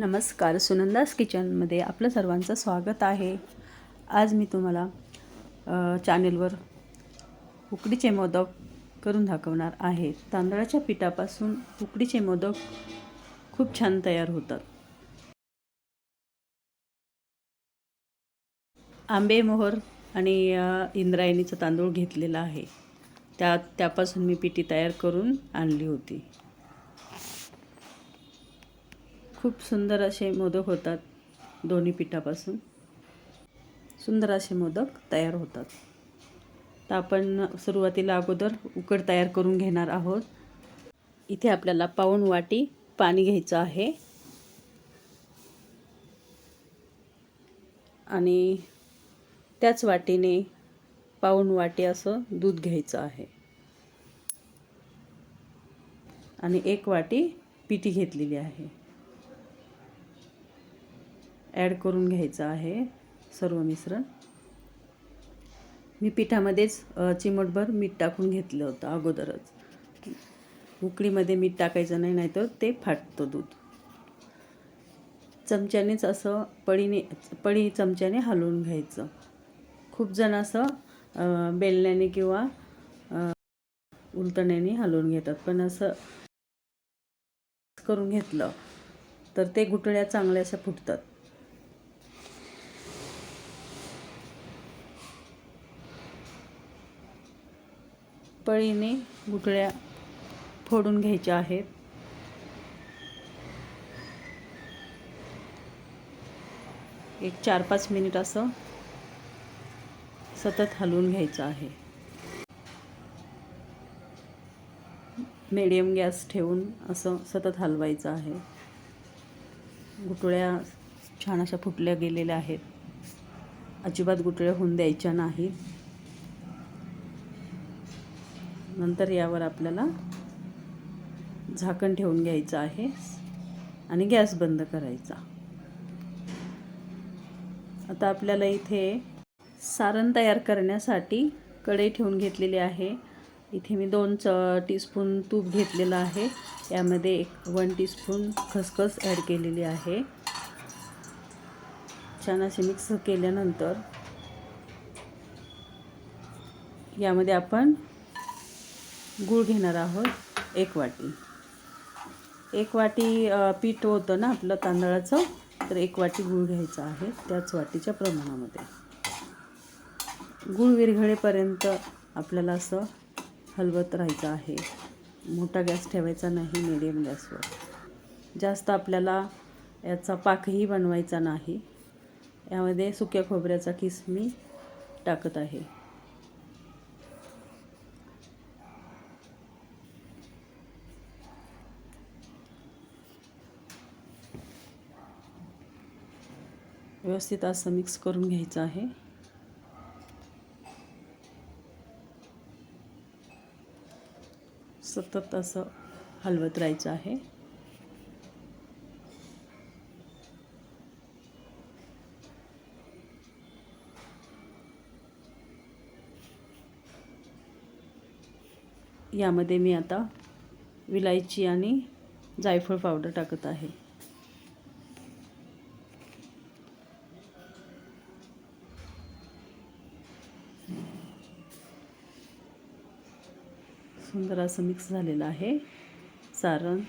नमस्कार सुनंदास किचनमध्ये आपलं सर्वांचं स्वागत आहे. आज मी तुम्हाला चॅनेलवर उकडीचे मोदक करून दाखवणार आहे. तांदळाच्या पिठापासून उकडीचे मोदक खूप छान तयार होतात. आंबे मोहर आणि इंद्रायणीचा तांदूळ घेतलेला आहे. त्या त्यापासून मी पिठी तयार करून आणली होती. खूप सुंदर असे मोदक होतात दोन्ही पिठापासून. सुंदर असे मोदक तयार होतात. तर आपण सुरुवातीला अगोदर उकड तयार करून घेणार आहोत. इथे आपल्याला पाऊण वाटी पाणी घ्यायचं आहे. आणि त्याच वाटीने पाऊण वाटी असं दूध घ्यायचं आहे. आणि एक वाटी पिठी घेतलेली आहे. ॲड करून घ्यायचं आहे सर्व मिश्रण. मी पिठामध्येच चिमटभर मीठ टाकून घेतलं होतं अगोदरच. उकडीमध्ये मीठ टाकायचं नाही नाहीतर ते फाटतं दूध. चमच्यानेच असं पळीने पळी चमच्याने हलवून घ्यायचं. खूप जण असं बेलण्याने किंवा उलटण्याने हलवून घेतात. पण असं करून घेतलं तर ते गुठळ्या चांगल्या अशा फुटतात. पळीने गुठळ्या फोडून घ्यायच्या आहेत. एक चार पाच मिनिट असं सतत हलवून घ्यायचं आहे. मीडियम गॅस ठेवून असं सतत हलवायचं आहे. गुटळ्या छान अशा फुटल्या गेलेल्या आहेत. अजिबात गुटळ्या होऊन द्यायच्या नाहीत. नंतर यावर आपल्याला झाकण ठेवून घ्यायचं आहे आणि गॅस बंद करायचा. आता आपल्याला इथे सारण तयार करण्यासाठी कढई ठेवून घेतलेली आहे. इथे मी दोन च टीस्पून तूप घेतलेलं आहे. यामध्ये एक वन टीस्पून खसखस ॲड केलेली आहे. छान असे मिक्स केल्यानंतर यामध्ये आपण गूळ घेणार आहोत एक वाटी. एक वाटी पीठ होतं ना आपलं तांदळाचं तर एक वाटी गूळ घ्यायचा आहे त्याच वाटीच्या प्रमाणामध्ये. गूळ विरघळेपर्यंत आपल्याला असं हलवत राहायचं आहे. मोठा गॅस ठेवायचा नाही मिडियम गॅसवर. जास्त आपल्याला याचा पाकही बनवायचा नाही. यामध्ये सुक्या खोबऱ्याचा किस मी टाकत आहे. व्यवस्थित असं मिक्स करून घ्यायचं आहे. सतत असं हलवत राहायचं आहे. यामध्ये मी आता विलायची आणि जायफळ पावडर टाकत आहे. सुंदर असं मिक्स झालेलं आहे. सारण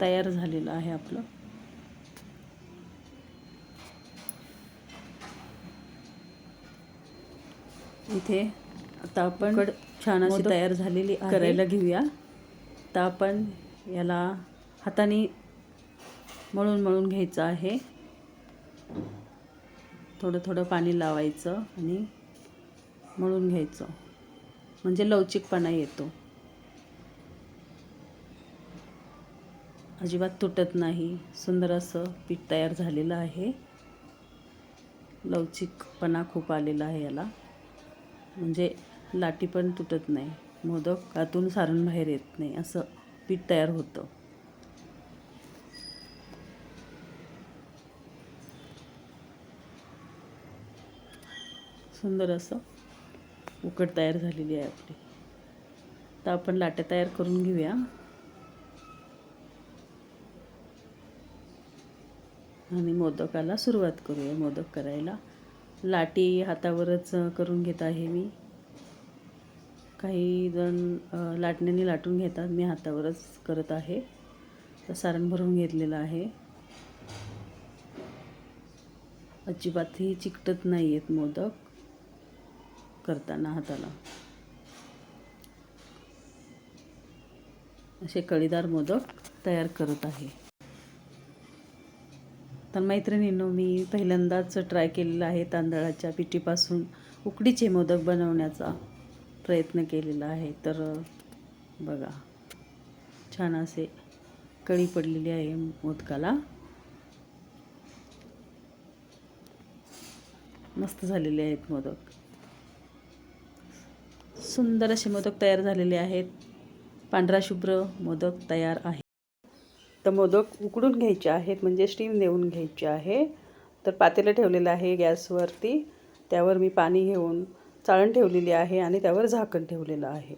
तयार झालेलं आहे आपलं. इथे आता आपण छान अशी तयार झालेली. करायला घेऊया. तर आपण याला हाताने मळून मळून घ्यायचं आहे. थोडं थोडं पाणी लावायचं आणि मळून घ्यायचं. म्हणजे लवचिकपणा येतो. अजिबात तुटत नाही. सुंदर असं पीठ तयार झालेलं आहे. लवचिकपणा खूप आलेला आहे याला. म्हणजे लाटी पण तुटत नाही. मोदक आतून सारण बाहेर येत नाही. असं पीठ तयार होतं. सुंदर असं उकड तयार झालेली आहे आपली. तर आपण लाट्या तयार करून घेऊया. आणि मोदकाला सुरुवात करूया मोदक करायला. लाटी हातावरच करून घेत आहे मी. काही जण लाटण्याने लाटून घेतात मी हातावरच करत आहे. तर सारण भरून घेतलेलं आहे. अजिबातही चिकटत नाही आहेत मोदक. करताना हाताला. असे कळीदार मोदक तयार करत आहे. तर मैत्रिणींनो मी पहिल्यांदाच ट्राय केलेला आहे तांदळाच्या पिठीपासून उकडीचे मोदक बनवण्याचा प्रयत्न केलेला आहे. तर बघा छान असे कळी पडलेली आहे मोदकाला. मस्त झालेले आहेत मोदक. सुंदर असे मोदक तयार झालेले आहेत. पांढरा शुभ्र मोदक तयार आहे. तर मोदक उकडून घ्यायचे आहेत म्हणजे स्टीम देऊन घ्यायचे आहे. तर पातेलं ठेवलेलं आहे गॅसवरती. त्यावर मी पाणी घेऊन चाळण ठेवलेली आहे आणि त्यावर झाकण ठेवलेलं आहे.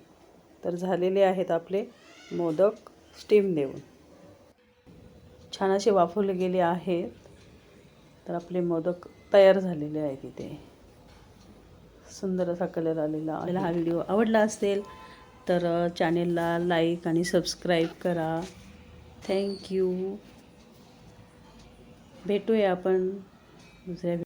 तर झालेले आहेत आपले मोदक स्टीम देऊन. छान असे वाफवले गेले आहेत. तर आपले मोदक तयार झालेले आहेत इथे. सुंदर असा कलर आलेला आपल्याला हा व्हिडिओ आवडला असेल तर चॅनेलला लाईक आणि सबस्क्राईब करा. थँक्यू भेटूया आपण दुसऱ्या